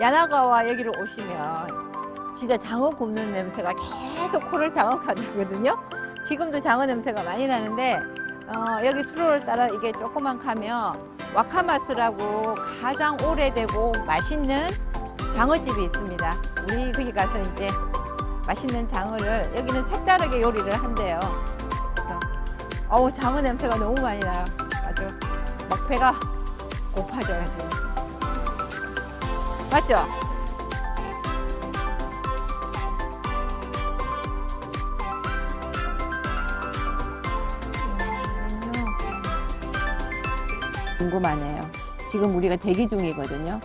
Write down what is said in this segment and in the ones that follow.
야나가와 여기를 오시면 진짜 장어 굽는 냄새가 계속 코를 장어가거든요. 지금도 장어 냄새가 많이 나는데 어, 여기 수로를 따라 이게 조금만 가면 와카마스라고 가장 오래되고 맛있는 장어집이 있습니다. 우리 거기 가서 이제 맛있는 장어를 여기는 색다르게 요리를 한대요. 그래서 어우 장어 냄새가 너무 많이 나요. 아주 막 배가 고파져요 지금. 맞죠? 궁금하네요. 지금 우리가 대기 중이거든요.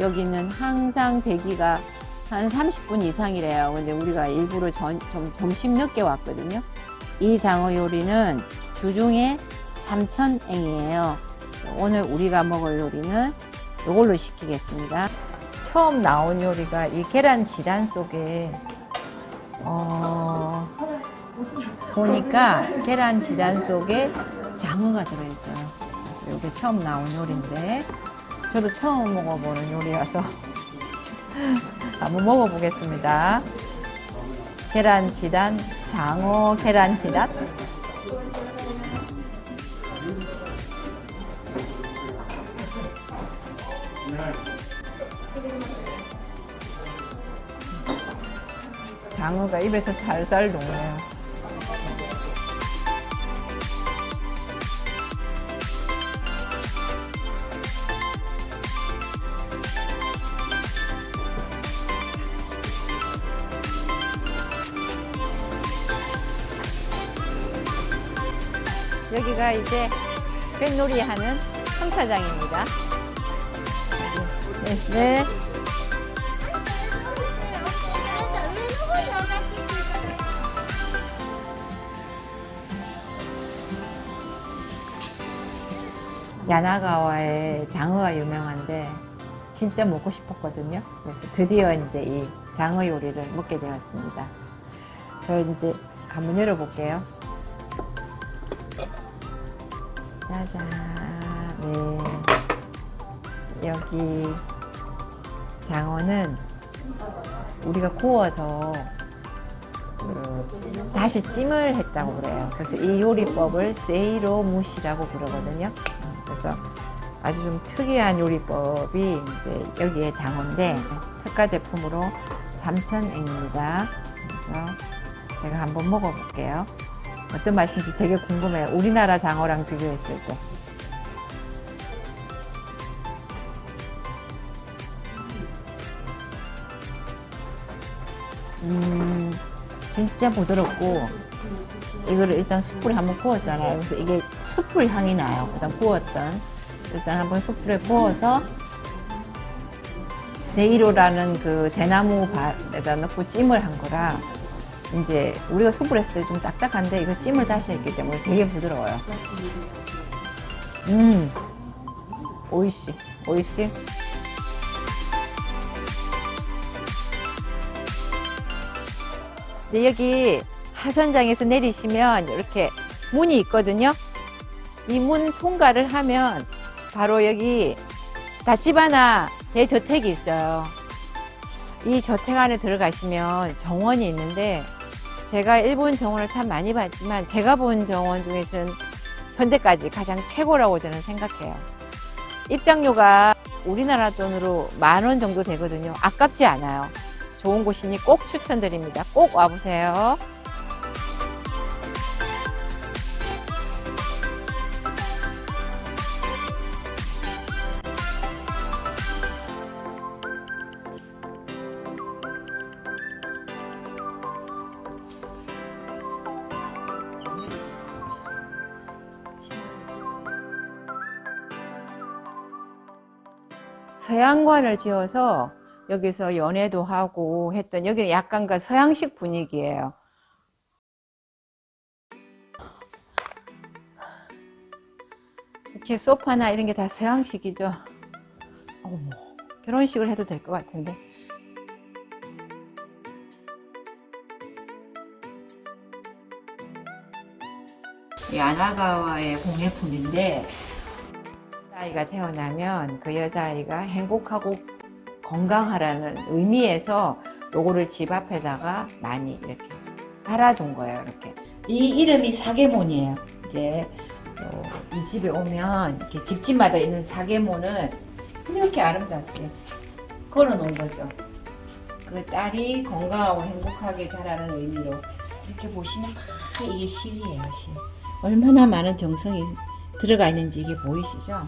여기는 항상 대기가 한 30분 이상이래요. 근데 우리가 일부러 전, 좀, 점심 늦게 왔거든요. 이 장어 요리는 주중에 3,000엔이에요. 오늘 우리가 먹을 요리는 이걸로 시키겠습니다. 처음 나온 요리가 이 계란 지단 속에 어, 보니까 계란 지단 속에 장어가 들어있어요. 그래서 이게 처음 나온 요리인데 저도 처음 먹어보는 요리라서 한번 먹어보겠습니다. 계란 지단, 장어 계란 지단. 장어가 입에서 살살 녹네요. 여기가 이제 뱃놀이 하는 청사장입니다. 네, 네. 야나가와의 장어가 유명한데 진짜 먹고 싶었거든요. 그래서 드디어 이제 이 장어 요리를 먹게 되었습니다. 저 이제 한번 열어볼게요. 짜잔. 네. 여기 장어는 우리가 구워서 그 다시 찜을 했다고 그래요. 그래서 이 요리법을 세이로 무시라고 그러거든요. 그래서 아주 좀 특이한 요리법이 이제 여기에 장어인데 특가 제품으로 3,000엔입니다. 그래서 제가 한번 먹어볼게요. 어떤 맛인지 되게 궁금해요. 우리나라 장어랑 비교했을 때. 음, 진짜 부드럽고, 이거를 일단 숯불에 한번 구웠잖아요. 그래서 이게 숯불 향이 나요. 일단 구웠던. 일단 한번 숯불에 구워서, 세이로라는 그 대나무 밭에다 넣고 찜을 한 거라, 이제 우리가 숯불 했을 때 좀 딱딱한데 이거 찜을 다시 했기 때문에 되게 부드러워요. 음, 오이시, 오이시. 여기 하선장에서 내리시면 이렇게 문이 있거든요. 이 문 통과를 하면 바로 여기 다치바나 대저택이 있어요. 이 저택 안에 들어가시면 정원이 있는데 제가 일본 정원을 참 많이 봤지만 제가 본 정원 중에서는 현재까지 가장 최고라고 저는 생각해요. 입장료가 우리나라 돈으로 만 원 정도 되거든요. 아깝지 않아요. 좋은 곳이니 꼭 추천드립니다. 꼭 와보세요. 서양관을 지어서 여기서 연애도 하고 했던 여기 약간 그 서양식 분위기예요. 이렇게 소파나 이런 게 다 서양식이죠. 어머, 결혼식을 해도 될 것 같은데. 이 아나가와의 공예품인데 아이가 태어나면 그 여자아이가 행복하고 건강하라는 의미에서 요거를 집 앞에다가 많이 이렇게 달아둔 거예요. 이렇게 이 이름이 사계몬이에요. 이제 어, 이 집에 오면 이렇게 집집마다 있는 사계몬을 이렇게 아름답게 걸어 놓은 거죠. 그 딸이 건강하고 행복하게 자라는 의미로 이렇게 보시면 아, 이게 실이에요, 실. 얼마나 많은 정성이 들어가 있는지 이게 보이시죠?